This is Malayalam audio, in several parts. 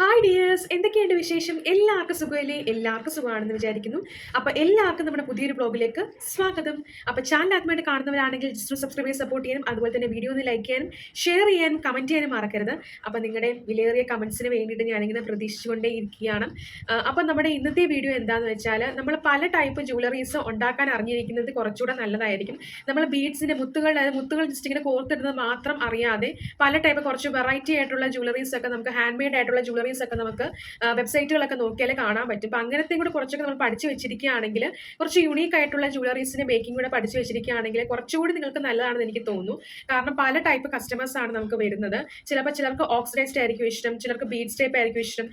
ഹായ് ഡിയേഴ്സ് എന്തൊക്കെയുണ്ട് വിശേഷം? എല്ലാവർക്കും സുഖമല്ലേ? എല്ലാവർക്കും സുഖമാണെന്ന് വിചാരിക്കുന്നു. അപ്പോൾ എല്ലാവർക്കും നമ്മുടെ പുതിയൊരു ബ്ലോഗിലേക്ക് സ്വാഗതം. അപ്പോൾ ചാനൽ ആദ്യമായിട്ട് കാണുന്നവരാണെങ്കിൽ ജസ്റ്റ് സബ്സ്ക്രൈബ് സപ്പോർട്ട് ചെയ്യാനും അതുപോലെ തന്നെ വീഡിയോ ഒന്ന് ലൈക്ക് ചെയ്യാനും ഷെയർ ചെയ്യാനും കമന്റ് ചെയ്യാനും മറക്കരുത്. അപ്പോൾ നിങ്ങളുടെ വിലയേറിയ കമൻസിന് വേണ്ടിയിട്ട് ഞാനിങ്ങനെ പ്രതീക്ഷിച്ചുകൊണ്ടേ ഇരിക്കുകയാണ്. അപ്പോൾ നമ്മുടെ ഇന്നത്തെ വീഡിയോ എന്താണെന്ന് വെച്ചാൽ നമ്മൾ പല ടൈപ്പ് ജ്വല്ലറീസ് ഉണ്ടാക്കാൻ അറിഞ്ഞിരിക്കുന്നത് കുറച്ചുകൂടെ നല്ലതായിരിക്കും. നമ്മൾ ബീഡ്സിന്റെ മുത്തുകൾ അതായത് മുത്തുകൾ ജസ്റ്റ് ഇങ്ങനെ കോർത്തിടുന്നത് മാത്രം അറിയാതെ പല ടൈപ്പ് കുറച്ച് വെറൈറ്റി ആയിട്ടുള്ള ജ്വല്ലറീസ് ഒക്കെ നമുക്ക് ഹാൻഡ് മെയ്ഡ് ആയിട്ടുള്ള ജ്വല്ലറീസ് ഒക്കെ നമുക്ക് വെബ്സൈറ്റുകളൊക്കെ നോക്കിയാലേ കാണാൻ പറ്റും. അപ്പോൾ അങ്ങനത്തെ കൂടെ കുറച്ചൊക്കെ നമ്മൾ പഠിച്ചു വെച്ചിരിക്കുകയാണെങ്കിൽ കുറച്ച് യുണീക്ക് ആയിട്ടുള്ള ജുവലറീസിന്റെ മേക്കിംഗ് കൂടെ പഠിച്ചു വെച്ചിരിക്കുകയാണെങ്കിൽ കുറച്ചുകൂടി നിങ്ങൾക്ക് നല്ലതാണെന്ന് എനിക്ക് തോന്നുന്നു. കാരണം പല ടൈപ്പ് കസ്റ്റമേഴ്സ് ആണ് നമുക്ക് വരുന്നത്. ചിലപ്പോൾ ചിലർക്ക് ഓക്സിഡൈസ്ഡ് ആയിരിക്കും ഇഷ്ടം ചിലർക്ക് ബീഡ്സ് ടൈപ്പ് ആയിരിക്കും ഇഷ്ടം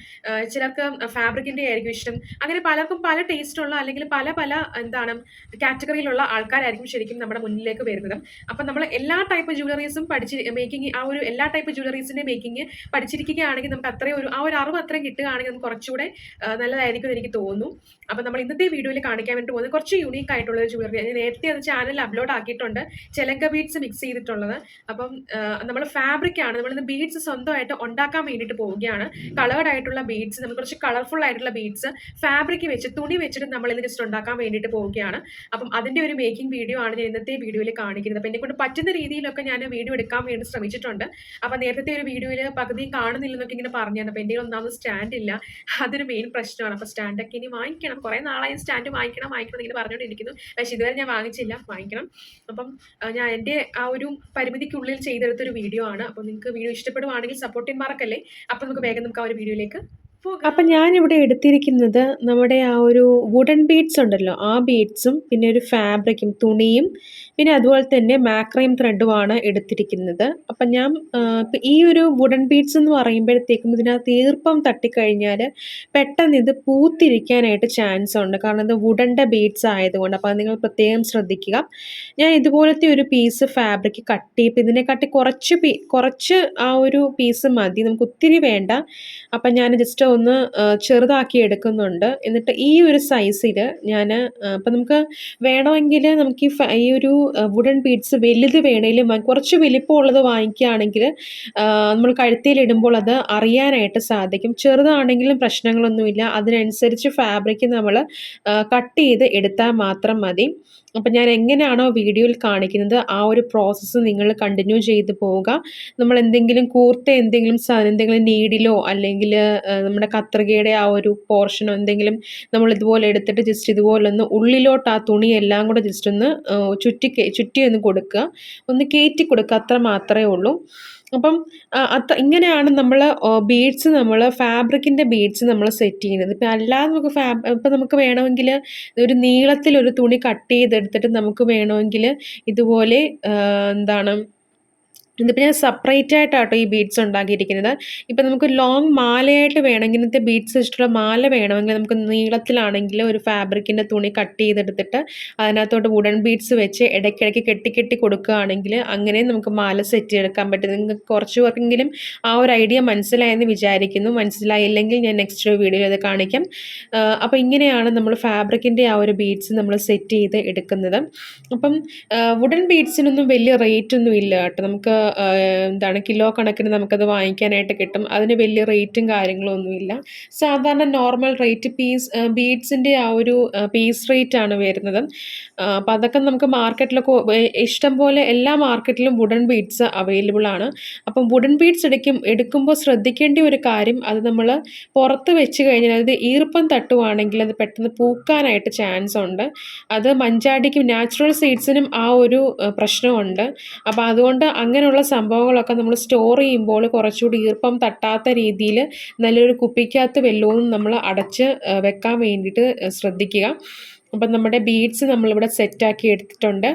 ചിലർക്ക് ഫാബ്രിക്കിന്റെ ആയിരിക്കും ഇഷ്ടം. അങ്ങനെ പലർക്കും പല ടേസ്റ്റ് ടേസ്റ്റുള്ള അല്ലെങ്കിൽ പല പല എന്താണ് കാറ്റഗറിയിലുള്ള ആൾക്കാരായിരിക്കും ശരിക്കും നമ്മുടെ മുന്നിലേക്ക് വരുന്നത്. അപ്പം നമ്മൾ എല്ലാ ടൈപ്പ് ജുവലറീസും പഠിച്ച് മേക്കിംഗ് ആ ഒരു എല്ലാ ടൈപ്പ് ജുവലറീസിന്റെ മേക്കിംഗ് പഠിച്ചിരിക്കുകയാണെങ്കിൽ നമുക്ക് അത്രയും ഒരു ഒരു അറിവ് അത്രയും കിട്ടുകയാണെങ്കിൽ നമുക്ക് കുറച്ചുകൂടെ ആ, നല്ലതായിരിക്കും എനിക്ക് തോന്നുന്നു. അപ്പം നമ്മൾ ഇന്നത്തെ വീഡിയോയിൽ കാണിക്കാൻ വേണ്ടി പോകുന്നത് കുറച്ച് യൂണീക്ക് ആയിട്ടുള്ള ഒരു ജ്വല്ലറി ഞാൻ നേരത്തെ അത് ചാനലിൽ അപ്ലോഡ് ആക്കിയിട്ടുണ്ട്. ചെലങ്ക ബീഡ്സ് മിക്സ് ചെയ്തിട്ടുള്ളത്. അപ്പം നമ്മൾ ഫാബ്രിക് ആണ്. നമ്മളിന്ന് ബീഡ്സ് സ്വന്തമായിട്ട് ഉണ്ടാക്കാൻ വേണ്ടിയിട്ട് പോവുകയാണ്. കളേർഡ് ആയിട്ടുള്ള ബീഡ്സ് നമുക്ക് കുറച്ച് കളർഫുൾ ആയിട്ടുള്ള ബീഡ്സ് ഫാബ്രിക് വെച്ച് തുണി വെച്ചിട്ട് നമ്മൾ ഇത് ജസ്റ്റ് ഉണ്ടാക്കാൻ വേണ്ടിയിട്ട് പോവുകയാണ്. അപ്പം അതിന്റെ ഒരു മേക്കിംഗ് വീഡിയോ ആണ് ഞാൻ ഇന്നത്തെ വീഡിയോയിൽ കാണിക്കുന്നത്. അപ്പം എന്നെക്കൊണ്ട് പറ്റുന്ന രീതിയിലൊക്കെ ഞാൻ വീഡിയോ എടുക്കാൻ വേണ്ടി ശ്രമിച്ചിട്ടുണ്ട്. അപ്പം നേരത്തെ ഒരു വീഡിയോയിൽ പകുതിയും കാണുന്നില്ലെന്നൊക്കെ ഇങ്ങനെ പറഞ്ഞായിരുന്നു. അപ്പം എന്റെ ഒന്നാമത് സ്റ്റാൻഡ് ഇല്ല. അതൊരു മെയിൻ പ്രശ്നമാണ്. അപ്പോൾ സ്റ്റാൻഡൊക്കെ ഇനി വാങ്ങിക്കണം. കുറേ നാളായി സ്റ്റാൻഡ് വാങ്ങിക്കണം വാങ്ങിക്കണം എന്ന് പറഞ്ഞുകൊണ്ടിരിക്കുന്നു പക്ഷെ ഇതുവരെ ഞാൻ വാങ്ങിച്ചില്ല. വാങ്ങിക്കണം. അപ്പം ഞാൻ എന്റെ ആ ഒരു പരിമിതിക്കുള്ളിൽ ചെയ്തെടുത്തൊരു വീഡിയോ ആണ്. അപ്പൊ നിങ്ങൾക്ക് വീഡിയോ ഇഷ്ടപ്പെടുവാണെങ്കിൽ സപ്പോർട്ട് ചെയ്യാൻ മറക്കല്ലേ അപ്പം നമുക്ക് വേഗം നമുക്ക് ആ ഒരു വീഡിയോയിലേക്ക് അപ്പം ഞാനിവിടെ എടുത്തിരിക്കുന്നത് നമ്മുടെ ആ ഒരു വുഡൻ ബീഡ്സ് ഉണ്ടല്ലോ. ആ ബീഡ്സും പിന്നെ ഒരു ഫാബ്രിക്കും തുണിയും പിന്നെ അതുപോലെ തന്നെ മാക്രൈം ത്രെഡുമാണ് എടുത്തിരിക്കുന്നത്. അപ്പം ഞാൻ ഈ ഒരു വുഡൻ ബീഡ്സ് എന്ന് പറയുമ്പോഴത്തേക്കും ഇതിനകത്ത് ഈർപ്പം തട്ടിക്കഴിഞ്ഞാൽ പെട്ടെന്ന് ഇത് പൂത്തിരിക്കാനായിട്ട് ചാൻസ് ഉണ്ട്. കാരണം ഇത് വുഡന്റെ ബീഡ്സ് ആയതുകൊണ്ട്. അപ്പോൾ നിങ്ങൾ പ്രത്യേകം ശ്രദ്ധിക്കുക. ഞാൻ ഇതുപോലത്തെ ഒരു പീസ് ഫാബ്രിക് കട്ട് ചെയ്യും ഇതിനെക്കാട്ടി കുറച്ച് കുറച്ച് ആ ഒരു പീസ് മതി. നമുക്ക് ഒത്തിരി വേണ്ട. അപ്പം ഞാൻ ജസ്റ്റ് ഒന്ന് ചെറുതാക്കി എടുക്കുന്നുണ്ട്. എന്നിട്ട് ഈ ഒരു സൈസിൽ ഞാൻ അപ്പം നമുക്ക് വേണമെങ്കിൽ നമുക്ക് ഈ ഒരു വുഡൻ ബീഡ്സ് വലുത് വേണേലും കുറച്ച് വലിപ്പമുള്ളത് വാങ്ങിക്കുകയാണെങ്കിൽ നമ്മൾ കഴുത്തിയിലിടുമ്പോൾ അത് അറിയാനായിട്ട് സാധിക്കും. ചെറുതാണെങ്കിലും പ്രശ്നങ്ങളൊന്നുമില്ല. അതിനനുസരിച്ച് ഫാബ്രിക് നമ്മൾ കട്ട് ചെയ്ത് എടുത്താൽ മാത്രം മതി. അപ്പം ഞാൻ എങ്ങനെയാണോ വീഡിയോയിൽ കാണിക്കുന്നത് ആ ഒരു പ്രോസസ്സ് നിങ്ങൾ കണ്ടിന്യൂ ചെയ്ത് പോവുക. നമ്മൾ എന്തെങ്കിലും കൂർത്ത എന്തെങ്കിലും എന്തെങ്കിലും നീഡിലോ അല്ലെങ്കിൽ നമ്മുടെ കത്രികയുടെ ആ ഒരു പോർഷനോ എന്തെങ്കിലും നമ്മൾ ഇതുപോലെ എടുത്തിട്ട് ജസ്റ്റ് ഇതുപോലെ ഒന്ന് ഉള്ളിലോട്ട് ആ തുണി എല്ലാം കൂടെ ജസ്റ്റ് ഒന്ന് ചുറ്റി ചുറ്റി ഒന്ന് കൊടുക്കുക. ഒന്ന് കയറ്റി കൊടുക്കുക അത്ര മാത്രമേ ഉള്ളൂ. അപ്പം അത്ര ഇങ്ങനെയാണ് നമ്മൾ ബീഡ്സ് നമ്മൾ ഫാബ്രിക്കിന്റെ ബീഡ്സ് നമ്മൾ സെറ്റ് ചെയ്യുന്നത്. ഇപ്പം അല്ലാതെ നമുക്ക് ഫാബ് ഇപ്പം നമുക്ക് വേണമെങ്കിൽ ഒരു നീളത്തിലൊരു തുണി കട്ട് ചെയ്തെടുത്തിട്ട് നമുക്ക് വേണമെങ്കിൽ ഇതുപോലെ എന്താണ് ഇതിപ്പോൾ ഞാൻ സെപ്പറേറ്റ് ആയിട്ടാട്ടോ ഈ ബീഡ്സ് ഉണ്ടാക്കിയിരിക്കുന്നത്. ഇപ്പം നമുക്ക് ലോങ് മാലയായിട്ട് വേണമെങ്കിൽ ഇന്നത്തെ ബീഡ്സ് വെച്ചിട്ടുള്ള മാല വേണമെങ്കിൽ നമുക്ക് നീളത്തിലാണെങ്കിൽ ഒരു ഫാബ്രിക്കിന്റെ തുണി കട്ട് ചെയ്തെടുത്തിട്ട് അതിനകത്തോട്ട് വുഡൻ ബീഡ്സ് വെച്ച് ഇടയ്ക്കിടയ്ക്ക് കെട്ടി കെട്ടി കൊടുക്കുകയാണെങ്കിൽ അങ്ങനെ നമുക്ക് മാല സെറ്റ് ചെയ്തെടുക്കാൻ പറ്റും. നിങ്ങൾക്ക് കുറച്ച് പേർക്കെങ്കിലും ആ ഒരു ഐഡിയ മനസ്സിലായെന്ന് വിചാരിക്കുന്നു. മനസ്സിലായില്ലെങ്കിൽ ഞാൻ നെക്സ്റ്റ് വീഡിയോയിൽ അത് കാണിക്കാം. അപ്പോൾ ഇങ്ങനെയാണ് നമ്മൾ ഫാബ്രിക്കിന്റെ ആ ഒരു ബീഡ്സ് നമ്മൾ സെറ്റ് ചെയ്ത് എടുക്കുന്നത്. അപ്പം വുഡൻ ബീഡ്സിനൊന്നും വലിയ റേറ്റ് ഒന്നും ഇല്ല കേട്ടോ. നമുക്ക് എന്താണ് കിലോ കണക്കിന് നമുക്കത് വാങ്ങിക്കാനായിട്ട് കിട്ടും. അതിന് വലിയ റേറ്റും കാര്യങ്ങളൊന്നുമില്ല. സാധാരണ നോർമൽ റേറ്റ് പീസ് ബീഡ്സിന്റെ ആ ഒരു പീസ് റേറ്റ് ആണ് വരുന്നത്. അപ്പം അതൊക്കെ നമുക്ക് മാർക്കറ്റിലൊക്കെ ഇഷ്ടം പോലെ എല്ലാ മാർക്കറ്റിലും വുഡൻ ബീഡ്സ് അവൈലബിൾ ആണ്. അപ്പം വുഡൻ ബീഡ്സ് എടുക്കും എടുക്കുമ്പോൾ ശ്രദ്ധിക്കേണ്ട ഒരു കാര്യം അത് നമ്മൾ പുറത്ത് വെച്ച് കഴിഞ്ഞാൽ അത് ഈർപ്പം തട്ടുവാണെങ്കിൽ അത് പെട്ടെന്ന് പൂക്കാനായിട്ട് ചാൻസ് ഉണ്ട്. അത് മഞ്ചാടിക്കും നാച്ചുറൽ സീഡ്സിനും ആ ഒരു പ്രശ്നമുണ്ട്. അപ്പോൾ അതുകൊണ്ട് അങ്ങനെയുള്ള സംഭവങ്ങളൊക്കെ നമ്മൾ സ്റ്റോർ ചെയ്യുമ്പോൾ കുറച്ചുകൂടി ഈർപ്പം തട്ടാത്ത രീതിയിൽ നല്ലൊരു കുപ്പിക്കകത്ത് വെല്ലുവെന്ന് നമ്മൾ അടച്ച് വെക്കാൻ വേണ്ടിയിട്ട് ശ്രദ്ധിക്കുക. അപ്പം നമ്മുടെ ബീഡ്സ് നമ്മളിവിടെ സെറ്റാക്കി എടുത്തിട്ടുണ്ട്.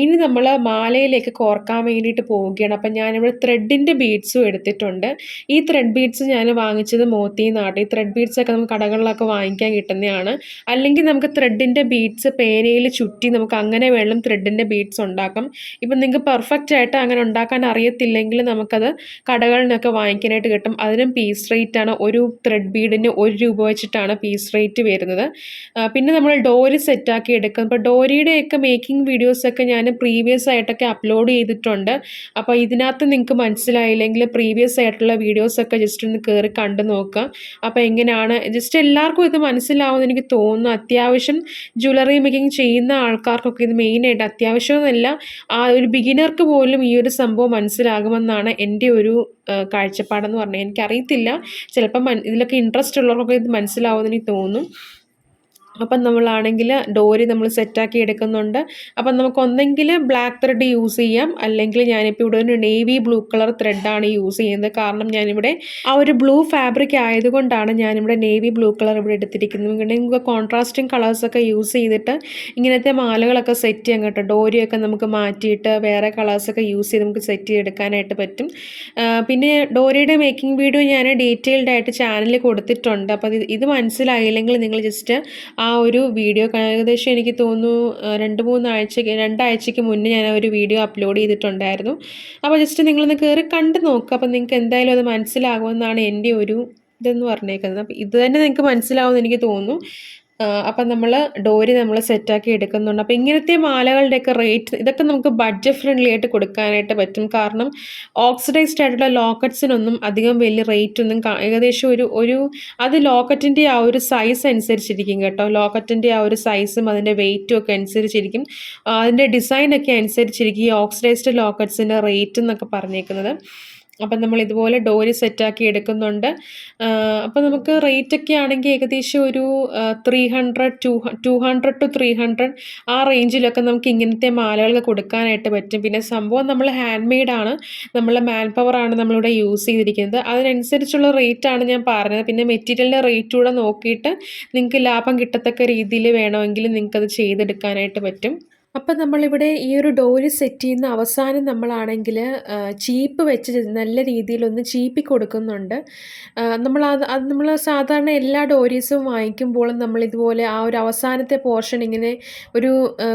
ഇനി നമ്മൾ മാലയിലേക്ക് കോർക്കാൻ വേണ്ടിയിട്ട് പോവുകയാണ്. അപ്പം ഞാനിവിടെ ത്രെഡിന്റെ ബീഡ്സും എടുത്തിട്ടുണ്ട്. ഈ ത്രെഡ് ബീഡ്സ് ഞാൻ വാങ്ങിച്ചത് മോത്തിയിൽ നിന്നാണ് ഈ ത്രെഡ് ബീഡ്സ് ഒക്കെ നമുക്ക് കടകളിലൊക്കെ വാങ്ങിക്കാൻ കിട്ടുന്നതാണ്. അല്ലെങ്കിൽ നമുക്ക് ത്രെഡിന്റെ ബീഡ്സ് പേനയിൽ ചുറ്റി നമുക്ക് അങ്ങനെ വേണം ത്രെഡിന്റെ ബീഡ്സ് ഉണ്ടാക്കാം. ഇപ്പം നിങ്ങൾക്ക് പെർഫെക്റ്റ് ആയിട്ട് അങ്ങനെ ഉണ്ടാക്കാൻ അറിയത്തില്ലെങ്കിൽ നമുക്കത് കടകളിൽ നിന്നൊക്കെ വാങ്ങിക്കാനായിട്ട് കിട്ടും. അതിനും പീസ് റേറ്റ് ആണ്. ഒരു ത്രെഡ് ബീഡിന് ഒരു രൂപ വെച്ചിട്ടാണ് പീസ് റേറ്റ് വരുന്നത്. പിന്നെ നമ്മൾ ഡോരി സെറ്റാക്കി എടുക്കും. അപ്പോൾ ഡോരിയുടെയൊക്കെ മേക്കിംഗ് വീഡിയോസൊക്കെ ഞാൻ പ്രീവിയസ് ആയിട്ടൊക്കെ അപ്ലോഡ് ചെയ്തിട്ടുണ്ട്. അപ്പോൾ ഇതിനകത്ത് നിങ്ങൾക്ക് മനസ്സിലായില്ലെങ്കിൽ പ്രീവിയസ് ആയിട്ടുള്ള വീഡിയോസൊക്കെ ജസ്റ്റ് ഒന്ന് കയറി കണ്ടു നോക്കുക അപ്പോൾ എങ്ങനെയാണ്? ജസ്റ്റ് എല്ലാവർക്കും ഇത് മനസ്സിലാവുമെന്ന് എനിക്ക് തോന്നുന്നു. അത്യാവശ്യം ജ്വല്ലറി മേക്കിംഗ് ചെയ്യുന്ന ആൾക്കാർക്കൊക്കെ ഇത് മെയിനായിട്ട് അത്യാവശ്യമൊന്നുമല്ല. ആ ഒരു ബിഗിനർക്ക് പോലും ഈ ഒരു സംഭവം മനസ്സിലാകുമെന്നാണ് എന്റെ ഒരു കാഴ്ചപ്പാടെന്ന് പറഞ്ഞാൽ എനിക്കറിയത്തില്ല. ചിലപ്പം ഇതിലൊക്കെ ഇൻട്രസ്റ്റ് ഉള്ളവർക്കൊക്കെ ഇത് മനസ്സിലാവുമെന്ന് എനിക്ക് തോന്നുന്നു അപ്പം നമ്മളാണെങ്കിൽ ഡോരി നമ്മൾ സെറ്റാക്കി എടുക്കുന്നുണ്ട്. അപ്പം നമുക്ക് ഒന്നെങ്കിൽ ബ്ലാക്ക് ത്രെഡ് യൂസ് ചെയ്യാം. അല്ലെങ്കിൽ ഞാനിപ്പോൾ ഇവിടെ ഒരു നേവി ബ്ലൂ കളർ ത്രെഡാണ് യൂസ് ചെയ്യുന്നത്. കാരണം ഞാനിവിടെ ആ ഒരു ബ്ലൂ ഫാബ്രിക് ആയതുകൊണ്ടാണ് ഞാനിവിടെ നേവി ബ്ലൂ കളർ ഇവിടെ എടുത്തിരിക്കുന്നത്. നിങ്ങൾക്ക് നമുക്ക് കോൺട്രാസ്റ്റിംഗ് കളേഴ്സൊക്കെ യൂസ് ചെയ്തിട്ട് ഇങ്ങനത്തെ മാലകളൊക്കെ സെറ്റ് ചെയ്യാൻ കേട്ടോ. ഡോരിയൊക്കെ നമുക്ക് മാറ്റിയിട്ട് വേറെ കളേഴ്സൊക്കെ യൂസ് ചെയ്ത് നമുക്ക് സെറ്റ് ചെയ്തെടുക്കാനായിട്ട് പറ്റും. പിന്നെ ഡോരിയുടെ മേക്കിംഗ് വീഡിയോ ഞാൻ ഡീറ്റെയിൽഡ് ആയിട്ട് ചാനലിൽ കൊടുത്തിട്ടുണ്ട്. അപ്പോൾ ഇത് മനസ്സിലായില്ലെങ്കിൽ നിങ്ങൾ ജസ്റ്റ് ആ ഒരു വീഡിയോ ഏകദേശം എനിക്ക് തോന്നുന്നു ആ, രണ്ട് മൂന്നാഴ്ചക്ക് രണ്ടാഴ്ചയ്ക്ക് മുന്നേ ഞാൻ ഒരു വീഡിയോ അപ്ലോഡ് ചെയ്തിട്ടുണ്ടായിരുന്നു. അപ്പോൾ ജസ്റ്റ് നിങ്ങളൊന്ന് കയറി കണ്ട് നോക്കുക അപ്പോൾ നിങ്ങൾക്ക് എന്തായാലും അത് മനസ്സിലാകുമെന്നാണ് എന്റെ ഒരു ഇതെന്ന് പറഞ്ഞേക്കുന്നത്. അപ്പോൾ ഇത് തന്നെ നിങ്ങൾക്ക് മനസ്സിലാവുമെന്ന് എനിക്ക് തോന്നുന്നു. അപ്പം നമ്മൾ ഡോരി നമ്മൾ സെറ്റാക്കി എടുക്കുന്നുണ്ട്. അപ്പോൾ ഇങ്ങനത്തെ മാലകളുടെയൊക്കെ റേറ്റ് ഇതൊക്കെ നമുക്ക് ബഡ്ജറ്റ് ഫ്രണ്ട്ലി ആയിട്ട് കൊടുക്കാനായിട്ട് പറ്റും. കാരണം ഓക്സിഡൈസ്ഡ് ആയിട്ടുള്ള ലോക്കറ്റ്സിനൊന്നും അധികം വലിയ റേറ്റ് ഒന്നും ഏകദേശം ഒരു ഒരു അത് ലോക്കറ്റിന്റെ ആ ഒരു സൈസ് അനുസരിച്ചിരിക്കും കേട്ടോ. ലോക്കറ്റിന്റെ ആ ഒരു സൈസും അതിന്റെ വെയിറ്റും ഒക്കെ അനുസരിച്ചിരിക്കും. അതിന്റെ ഡിസൈനൊക്കെ അനുസരിച്ചിരിക്കും ഈ ഓക്സിഡൈസ്ഡ് ലോക്കറ്റ്സിന്റെ റേറ്റ് എന്നൊക്കെ പറഞ്ഞേക്കുന്നത്. അപ്പം നമ്മൾ ഇതുപോലെ ഡോരി സെറ്റാക്കി എടുക്കുന്നുണ്ട്. അപ്പം നമുക്ക് റേറ്റൊക്കെ ആണെങ്കിൽ ഏകദേശം ഒരു three hundred to two hundred to three hundred ആ റേഞ്ചിലൊക്കെ നമുക്ക് ഇങ്ങനത്തെ മാലകൾ കൊടുക്കാനായിട്ട് പറ്റും. പിന്നെ സംഭവം നമ്മൾ ഹാൻഡ് മെയ്ഡാണ് നമ്മൾ മാൻ പവറാണ് നമ്മളിവിടെ യൂസ് ചെയ്തിരിക്കുന്നത്. അതിനനുസരിച്ചുള്ള റേറ്റാണ് ഞാൻ പറഞ്ഞത്. പിന്നെ മെറ്റീരിയലിന്റെ റേറ്റ് കൂടെ നോക്കിയിട്ട് നിങ്ങൾക്ക് ലാഭം കിട്ടത്തക്ക രീതിയിൽ വേണമെങ്കിൽ നിങ്ങൾക്കത് ചെയ്തെടുക്കാനായിട്ട് പറ്റും. അപ്പം നമ്മളിവിടെ ഈ ഒരു ഡോര് സെറ്റ് ചെയ്യുന്ന അവസാനം നമ്മളാണെങ്കിൽ ചീപ്പ് വെച്ച് നല്ല രീതിയിലൊന്ന് ചീപ്പി കൊടുക്കുന്നുണ്ട്. നമ്മൾ അത് അത് നമ്മൾ സാധാരണ എല്ലാ ഡോരീസും വാങ്ങിക്കുമ്പോഴും നമ്മൾ ഇതുപോലെ ആ ഒരു അവസാനത്തെ പോർഷൻ ഇങ്ങനെ ഒരു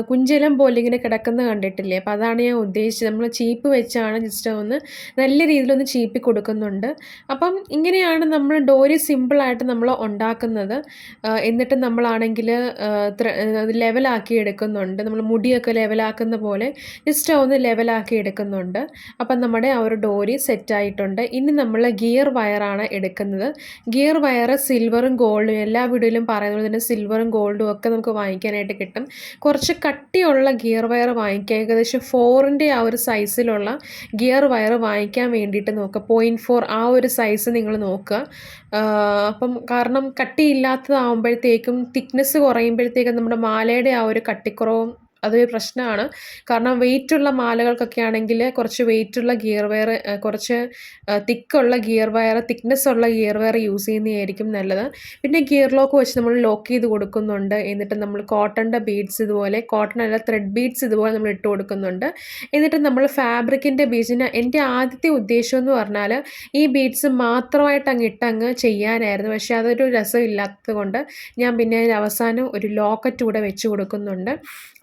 കുഞ്ചലം പോലെ ഇങ്ങനെ കിടക്കുന്ന കണ്ടിട്ടില്ലേ? അപ്പോൾ അതാണ് ഞാൻ ഉദ്ദേശിച്ചത്. നമ്മൾ ചീപ്പ് വെച്ചാണ് ജസ്റ്റ് ഒന്ന് നല്ല രീതിയിലൊന്ന് ചീപ്പി കൊടുക്കുന്നുണ്ട്. അപ്പം ഇങ്ങനെയാണ് നമ്മൾ ഡോരി സിമ്പിളായിട്ട് നമ്മൾ ഉണ്ടാക്കുന്നത്. എന്നിട്ട് നമ്മളാണെങ്കിൽ ലെവലാക്കി എടുക്കുന്നുണ്ട്. നമ്മൾ മുടിയൊക്കെ ലെവലാക്കുന്ന പോലെ ജസ്റ്റ് ഒന്ന് ലെവലാക്കി എടുക്കുന്നുണ്ട്. അപ്പം നമ്മുടെ ആ ഒരു ഡോരി സെറ്റായിട്ടുണ്ട്. ഇനി നമ്മൾ ഗിയർ വയറാണ് എടുക്കുന്നത്. ഗിയർ വയർ സിൽവറും ഗോൾഡും എല്ലാ വീഡിയോയിലും പറയുന്നത് തന്നെ സിൽവറും ഗോൾഡും ഒക്കെ നമുക്ക് വാങ്ങിക്കാനായിട്ട് കിട്ടും. കുറച്ച് കട്ടിയുള്ള ഗിയർ വയർ വാങ്ങിക്കുക. ഏകദേശം ഫോറിന്റെ ആ ഒരു സൈസിലുള്ള ഗിയർ വയർ വാങ്ങിക്കാൻ വേണ്ടിയിട്ട് നോക്കുക. പോയിന്റ് ഫോർ ആ ഒരു സൈസ് നിങ്ങൾ നോക്കുക. അപ്പം കാരണം കട്ടിയില്ലാത്തതാകുമ്പോഴത്തേക്കും തിക്നെസ് കുറയുമ്പോഴത്തേക്കും നമ്മുടെ മാലയുടെ ആ ഒരു കട്ടിക്കുറവും അതൊരു പ്രശ്നമാണ്. കാരണം വെയിറ്റുള്ള മാലകൾക്കൊക്കെ ആണെങ്കിൽ കുറച്ച് വെയിറ്റുള്ള ഗിയർ വയർ കുറച്ച് തിക്കുള്ള ഗിയർ വയർ തിക്നെസ് ഉള്ള ഗിയർ വയർ യൂസ് ചെയ്യുന്നതായിരിക്കും നല്ലത്. പിന്നെ ഗിയർ ലോക്ക് വെച്ച് നമ്മൾ ലോക്ക് ചെയ്ത് കൊടുക്കുന്നുണ്ട്. എന്നിട്ട് നമ്മൾ കോട്ടന്റെ ബീഡ്സ് ഇതുപോലെ കോട്ടൺ അല്ല ത്രെഡ് ബീഡ്സ് ഇതുപോലെ നമ്മൾ ഇട്ട് കൊടുക്കുന്നുണ്ട്. എന്നിട്ട് നമ്മൾ ഫാബ്രിക്കിന്റെ ബീഡ്സിന് എന്റെ ആദ്യത്തെ ഉദ്ദേശം എന്ന് പറഞ്ഞാൽ ഈ ബീഡ്സ് മാത്രമായിട്ട് അങ്ങ് ഇട്ടങ്ങ് ചെയ്യാനായിരുന്നു. പക്ഷേ അതൊരു രസമില്ലാത്തത് കൊണ്ട് ഞാൻ പിന്നെ അവസാനം ഒരു ലോക്കറ്റ് കൂടെ വെച്ച് കൊടുക്കുന്നുണ്ട്.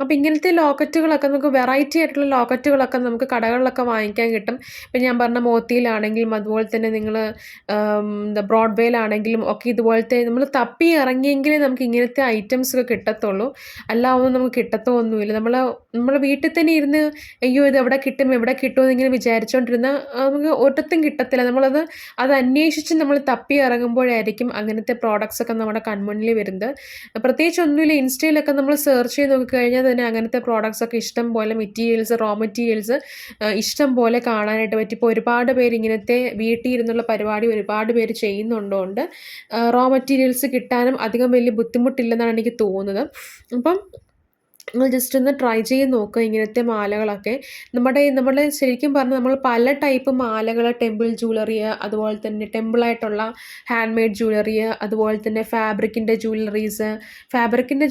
അപ്പോൾ ഇങ്ങനത്തെ ലോക്കറ്റുകളൊക്കെ നമുക്ക് വെറൈറ്റി ആയിട്ടുള്ള ലോക്കറ്റുകളൊക്കെ നമുക്ക് കടകളിലൊക്കെ വാങ്ങിക്കാൻ കിട്ടും. ഇപ്പം ഞാൻ പറഞ്ഞ മോത്തിയിലാണെങ്കിലും അതുപോലെ തന്നെ നിങ്ങൾ എന്താ ബ്രോഡ്വേയിലാണെങ്കിലും ഒക്കെ ഇതുപോലത്തെ നമ്മൾ തപ്പി ഇറങ്ങിയെങ്കിലേ നമുക്ക് ഇങ്ങനത്തെ ഐറ്റംസ് ഒക്കെ കിട്ടത്തുള്ളൂ. അല്ല ഒന്നും നമുക്ക് കിട്ടത്തൊന്നുമില്ല. നമ്മൾ നമ്മൾ വീട്ടിൽ തന്നെ ഇരുന്ന് അയ്യോ ഇത് എവിടെ കിട്ടും? എവിടെ കിട്ടും? എന്നിങ്ങനെ വിചാരിച്ചുകൊണ്ടിരുന്ന നമുക്ക് ഒറ്റത്തും കിട്ടത്തില്ല. നമ്മളത് അത് അന്വേഷിച്ച് നമ്മൾ തപ്പി ഇറങ്ങുമ്പോഴായിരിക്കും അങ്ങനത്തെ പ്രോഡക്റ്റ്സ് ഒക്കെ നമ്മുടെ കൺമുന്നിൽ വരുന്നത്. പ്രത്യേകിച്ച് ഒന്നുമില്ല. ഇൻസ്റ്റയിലൊക്കെ നമ്മൾ സെർച്ച് ചെയ്ത് നോക്കിക്കഴിഞ്ഞാൽ തന്നെ അങ്ങനത്തെ പ്രോഡക്റ്റ്സ് ഒക്കെ ഇഷ്ടം പോലെ മെറ്റീരിയൽസ് റോ മെറ്റീരിയൽസ് ഇഷ്ടം പോലെ കാണാനായിട്ട് പറ്റി. ഇപ്പോൾ ഒരുപാട് പേര് ഇങ്ങനത്തെ വീട്ടിൽ ഇരുന്നുള്ള പരിപാടി ഒരുപാട് പേര് ചെയ്യുന്നുണ്ടുകൊണ്ട് റോ മെറ്റീരിയൽസ് കിട്ടാനും അധികം വലിയ ബുദ്ധിമുട്ടില്ലെന്നാണ് എനിക്ക് തോന്നുന്നത്. അപ്പം നിങ്ങൾ ജസ്റ്റ് ഒന്ന് ട്രൈ ചെയ്ത് നോക്കുക ഇങ്ങനത്തെ മാലകളൊക്കെ. നമ്മുടെ നമ്മുടെ ശരിക്കും പറഞ്ഞാൽ നമ്മൾ പല ടൈപ്പ് മാലകൾ ടെമ്പിൾ ജ്വല്ലറി അതുപോലെ തന്നെ ടെമ്പിളായിട്ടുള്ള ഹാൻഡ് മെയ്ഡ് ജ്വല്ലറി അതുപോലെ തന്നെ ഫാബ്രിക്കിന്റെ ജ്വല്ലറീസ് ഫാബ്രിക്കിന്റെ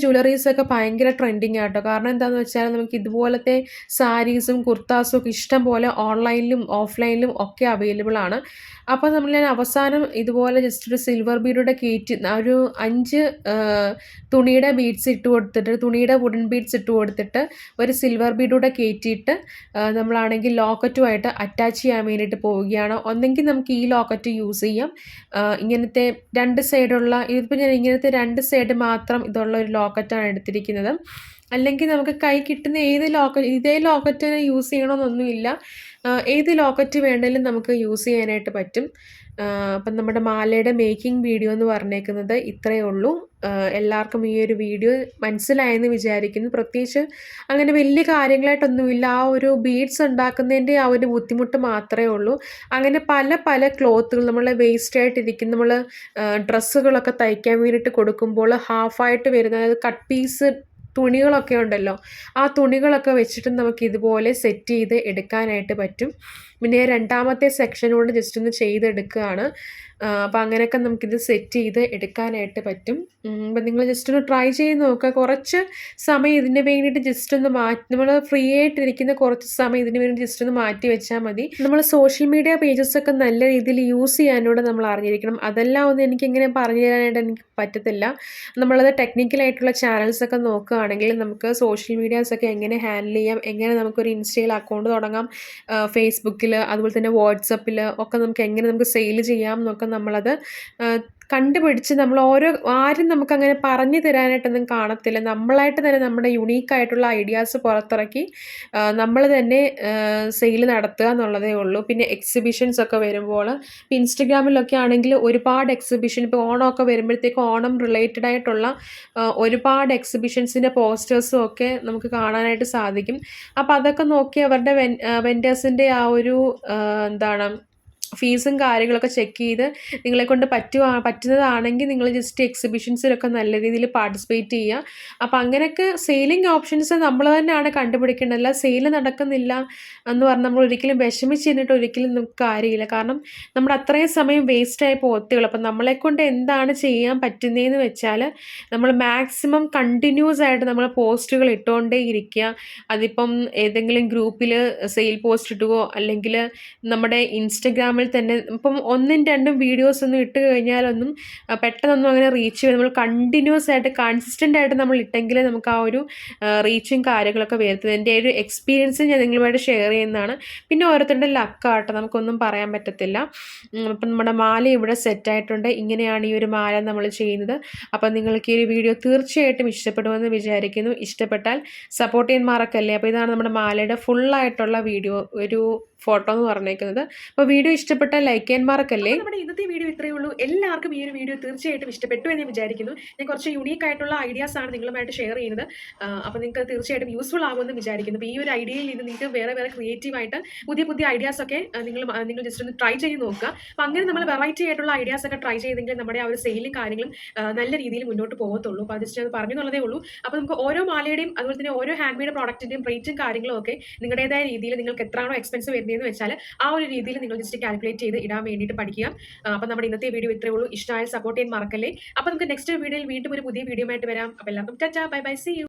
ഒക്കെ ഭയങ്കര ട്രെൻഡിങ് ആട്ടോ. കാരണം എന്താണെന്ന് വെച്ചാൽ നമുക്ക് ഇതുപോലത്തെ സാരീസും കുർത്താസും ഒക്കെ ഇഷ്ടം പോലെ ഓൺലൈനിലും ഓഫ്ലൈനിലും ഒക്കെ അവൈലബിൾ ആണ്. അപ്പോൾ നമ്മൾ ഞാൻ അവസാനം ഇതുപോലെ ജസ്റ്റ് ഒരു സിൽവർ ബീഡുടെ കയറ്റി ഒരു അഞ്ച് തുണിയുടെ ബീഡ്സ് ഇട്ട് കൊടുത്തിട്ട് തുണിയുടെ വുഡൻ ബീഡ്സ് ബീഡ്സ് ഇട്ട് കൊടുത്തിട്ട് ഒരു സിൽവർ ബീഡൂടെ കയറ്റിയിട്ട് നമ്മളാണെങ്കിൽ ലോക്കറ്റുമായിട്ട് അറ്റാച്ച് ചെയ്യാൻ വേണ്ടിയിട്ട് പോവുകയാണ്. ഒന്നെങ്കിൽ നമുക്ക് ഈ ലോക്കറ്റ് യൂസ് ചെയ്യാം. ഇങ്ങനത്തെ രണ്ട് സൈഡുള്ള ഇതിപ്പോൾ ഞാൻ ഇങ്ങനത്തെ രണ്ട് സൈഡ് മാത്രം ഇതുള്ള ഒരു ലോക്കറ്റാണ് എടുത്തിരിക്കുന്നത്. അല്ലെങ്കിൽ നമുക്ക് കൈ കിട്ടുന്ന ഏത് ലോക്കറ്റ് ഇതേ ലോക്കറ്റ് യൂസ് ചെയ്യണമെന്നൊന്നുമില്ല ഏത് ലോക്കറ്റ് വേണമെങ്കിലും നമുക്ക് യൂസ് ചെയ്യാനായിട്ട് പറ്റും. അപ്പം നമ്മുടെ മാലയുടെ മേക്കിംഗ് വീഡിയോ എന്ന് പറഞ്ഞേക്കുന്നത് ഇത്രയേ ഉള്ളൂ. എല്ലാവർക്കും ഈ ഒരു വീഡിയോ മനസ്സിലായെന്ന് വിചാരിക്കുന്നു. പ്രത്യേകിച്ച് അങ്ങനെ വലിയ കാര്യങ്ങളായിട്ടൊന്നുമില്ല. ആ ഒരു ബീഡ്സ് ഉണ്ടാക്കുന്നതിന്റെ ആ ഒരു ബുദ്ധിമുട്ട് മാത്രമേ ഉള്ളൂ. അങ്ങനെ പല പല ക്ലോത്തുകൾ നമ്മൾ വേസ്റ്റ് ആയിട്ടിരിക്കുന്ന നമ്മൾ ഡ്രസ്സുകളൊക്കെ തയ്ക്കാൻ വേണ്ടിയിട്ട് കൊടുക്കുമ്പോൾ ഹാഫായിട്ട് വരുന്ന അതായത് കട്ട് പീസ് തുണികളൊക്കെ ഉണ്ടല്ലോ. ആ തുണികളൊക്കെ വെച്ചിട്ട് നമുക്ക് ഇതുപോലെ സെറ്റ് ചെയ്ത് എടുക്കാനായിട്ട് പറ്റും. പിന്നെ രണ്ടാമത്തെ സെക്ഷനോട് ജസ്റ്റ് ഒന്ന് ചെയ്തെടുക്കുകയാണ്. അപ്പോൾ അങ്ങനെയൊക്കെ നമുക്കിത് സെറ്റ് ചെയ്ത് എടുക്കാനായിട്ട് പറ്റും. അപ്പം നിങ്ങൾ ജസ്റ്റ് ഒന്ന് ട്രൈ ചെയ്ത് നോക്കുക. കുറച്ച് സമയം ഇതിന് വേണ്ടിയിട്ട് ജസ്റ്റ് ഒന്ന് മാറ്റി നമ്മൾ ഫ്രീ ആയിട്ട് ഇരിക്കുന്ന കുറച്ച് സമയം ഇതിന് വേണ്ടി ജസ്റ്റ് ഒന്ന് മാറ്റി വെച്ചാൽ മതി. നമ്മൾ സോഷ്യൽ മീഡിയ പേജസ് ഒക്കെ നല്ല രീതിയിൽ യൂസ് ചെയ്യാനൂടെ നമ്മൾ അറിഞ്ഞിരിക്കണം. അതെല്ലാം ഒന്നും എനിക്ക് ഇങ്ങനെ പറഞ്ഞു തരാനായിട്ട് എനിക്ക് പറ്റത്തില്ല. നമ്മളത് ടെക്നിക്കലായിട്ടുള്ള ചാനൽസ് ഒക്കെ നോക്കുകയാണെങ്കിൽ നമുക്ക് സോഷ്യൽ മീഡിയാസൊക്കെ എങ്ങനെ ഹാൻഡിൽ ചെയ്യാം? എങ്ങനെ നമുക്കൊരു ഇൻസ്റ്റയിൽ അക്കൗണ്ട് തുടങ്ങാം? ഫേസ്ബുക്കിൽ അതുപോലെ തന്നെ വാട്സപ്പിൽ ഒക്കെ നമുക്ക് എങ്ങനെ നമുക്ക് സെയിൽ ചെയ്യാം എന്നൊക്കെ നമ്മളത് കണ്ടുപിടിച്ച് നമ്മൾ ഓരോ ആരും നമുക്ക് അങ്ങനെ പറഞ്ഞു തരാനായിട്ടൊന്നും കാണത്തില്ല. നമ്മളായിട്ട് തന്നെ നമ്മുടെ യുണീക്കായിട്ടുള്ള ഐഡിയാസ് പുറത്തിറക്കി നമ്മൾ തന്നെ സെയിൽ നടത്തുക എന്നുള്ളതേ ഉള്ളൂ. പിന്നെ എക്സിബിഷൻസ് ഒക്കെ വരുമ്പോൾ ഇപ്പോൾ ഇൻസ്റ്റഗ്രാമിലൊക്കെ ആണെങ്കിൽ ഒരുപാട് എക്സിബിഷൻ ഇപ്പോൾ ഓണമൊക്കെ വരുമ്പോഴത്തേക്ക് ഓണം റിലേറ്റഡ് ആയിട്ടുള്ള ഒരുപാട് എക്സിബിഷൻസിന്റെ പോസ്റ്റേഴ്സും ഒക്കെ നമുക്ക് കാണാനായിട്ട് സാധിക്കും. അപ്പോൾ അതൊക്കെ നോക്കി അവരുടെ വെൻ ആ ഒരു എന്താണ് ഫീസും കാര്യങ്ങളൊക്കെ ചെക്ക് ചെയ്ത് നിങ്ങളെ കൊണ്ട് പറ്റുക പറ്റുന്നതാണെങ്കിൽ നിങ്ങൾ ജസ്റ്റ് എക്സിബിഷൻസിലൊക്കെ നല്ല രീതിയിൽ പാർട്ടിസിപ്പേറ്റ് ചെയ്യുക. അപ്പോൾ അങ്ങനെയൊക്കെ സെയിലിംഗ് ഓപ്ഷൻസ് നമ്മൾ തന്നെയാണ് കണ്ടുപിടിക്കേണ്ടത്. അല്ല സെയിൽ നടക്കുന്നില്ല എന്ന് പറഞ്ഞാൽ നമ്മൾ ഒരിക്കലും വിഷമിച്ചിരുന്നിട്ട് ഒരിക്കലും നമുക്ക് കാര്യമില്ല. കാരണം നമ്മുടെ അത്രയും സമയം വേസ്റ്റായി പോകത്തേ ഉള്ളൂ അപ്പം നമ്മളെ കൊണ്ട് എന്താണ് ചെയ്യാൻ പറ്റുന്നതെന്ന് വെച്ചാൽ നമ്മൾ മാക്സിമം കണ്ടിന്യൂസ് ആയിട്ട് നമ്മൾ പോസ്റ്റുകൾ ഇട്ടുകൊണ്ടേ ഇരിക്കുക. അതിപ്പം ഏതെങ്കിലും ഗ്രൂപ്പിൽ സെയിൽ പോസ്റ്റ് ഇടുകയോ അല്ലെങ്കിൽ നമ്മുടെ തന്നെ ഇപ്പം ഒന്നും രണ്ടും വീഡിയോസ് ഒന്നും ഇട്ട് കഴിഞ്ഞാലൊന്നും പെട്ടെന്നൊന്നും അങ്ങനെ റീച്ച് നമ്മൾ കണ്ടിന്യൂസ് ആയിട്ട് കൺസിസ്റ്റന്റ് ആയിട്ട് നമ്മൾ ഇട്ടെങ്കിലേ നമുക്ക് ആ ഒരു റീച്ചും കാര്യങ്ങളൊക്കെ വരുത്തുന്നത് എന്റെ ഒരു എക്സ്പീരിയൻസ് ഞാൻ നിങ്ങളുമായിട്ട് ഷെയർ ചെയ്യുന്നതാണ്. പിന്നെ ഓരോരുത്തരുടെ ലക്കാട്ടോ നമുക്കൊന്നും പറയാൻ പറ്റത്തില്ല. അപ്പം നമ്മുടെ മാല ഇവിടെ സെറ്റായിട്ടുണ്ട് ഇങ്ങനെയാണ് ഈ ഒരു മാല നമ്മൾ ചെയ്യുന്നത്. അപ്പം നിങ്ങൾക്ക് ഈ ഒരു വീഡിയോ തീർച്ചയായിട്ടും ഇഷ്ടപ്പെടുമെന്ന് വിചാരിക്കുന്നു. ഇഷ്ടപ്പെട്ടാൽ സപ്പോർട്ട് ചെയ്യാൻ മാറക്കല്ലേ അപ്പോൾ ഇതാണ് നമ്മുടെ മാലയുടെ ഫുള്ളായിട്ടുള്ള വീഡിയോ ഒരു ഫോട്ടോ എന്ന് പറഞ്ഞേക്കുന്നത്. അപ്പോൾ വീഡിയോ ഇഷ്ടപ്പെട്ടാൽ ലൈക്ക് നമ്മുടെ ഇന്നത്തെ വീഡിയോ ഇത്രയേ ഉള്ളൂ. എല്ലാവർക്കും ഈ ഒരു വീഡിയോ തീർച്ചയായിട്ടും ഇഷ്ടപ്പെട്ടു എന്ന് വിചാരിക്കുന്നു. ഞാൻ കുറച്ച് യുണീക്ക് ആയിട്ടുള്ള ഐഡിയാസ് ആണ് നിങ്ങളുമായിട്ട് ഷെയർ ചെയ്യുന്നത്. അപ്പോൾ നിങ്ങൾക്ക് തീർച്ചയായിട്ടും യൂസ്ഫുൾ ആകുമെന്ന് വിചാരിക്കുന്നു. അപ്പോൾ ഈ ഒരു ഐഡിയയിൽ നിന്ന് നിങ്ങൾക്ക് വേറെ വേറെ ക്രിയേറ്റീവായിട്ട് പുതിയ പുതിയ ഐഡിയാസ് ഒക്കെ നിങ്ങൾ നിങ്ങൾ ജസ്റ്റ് ഒന്ന് ട്രൈ ചെയ്ത് നോക്കുക. അപ്പോൾ അങ്ങനെ നമ്മൾ വെറൈറ്റി ആയിട്ടുള്ള ഐഡിയാസ് ഒക്കെ ട്രൈ ചെയ്തെങ്കിൽ നമ്മുടെ ആ ഒരു സെയിലും കാര്യങ്ങളും നല്ല രീതിയിൽ മുന്നോട്ട് പോകത്തുള്ളൂ. അപ്പോൾ അത് ജസ്റ്റ് അത് പറഞ്ഞു എന്നുള്ളതേ ഉള്ളൂ. അപ്പോൾ നമുക്ക് ഓരോ മാലയുടെയും അതുപോലെ തന്നെ ഓരോ ഹാൻഡ് മെയ്ഡ് പ്രോഡക്റ്റിന്റെയും റേറ്റും കാര്യങ്ങളും ഒക്കെ നിങ്ങളുടേതായ രീതിയിൽ നിങ്ങൾക്ക് എത്രയാണോ എക്സ്പെൻസ് വരുന്നതെന്ന് വെച്ചാൽ ആ ഒരു രീതിയിൽ നിങ്ങൾ ജസ്റ്റ് ചെയ്ത് ഇടാൻ വേണ്ടിയിട്ട് പഠിക്കുക. അപ്പം നമ്മുടെ ഇന്നത്തെ വീഡിയോ ഇത്രയേ ഉള്ളൂ. ഇഷ്ടമായ സപ്പോർട്ട് ചെയ്യാൻ മറക്കല്ലേ. അപ്പം നമുക്ക് നെക്സ്റ്റ് വീഡിയോയിൽ വീണ്ടും ഒരു പുതിയ വീഡിയോ ആയിട്ട് വരാം. അപ്പം എല്ലാവർക്കും tata bye bye see you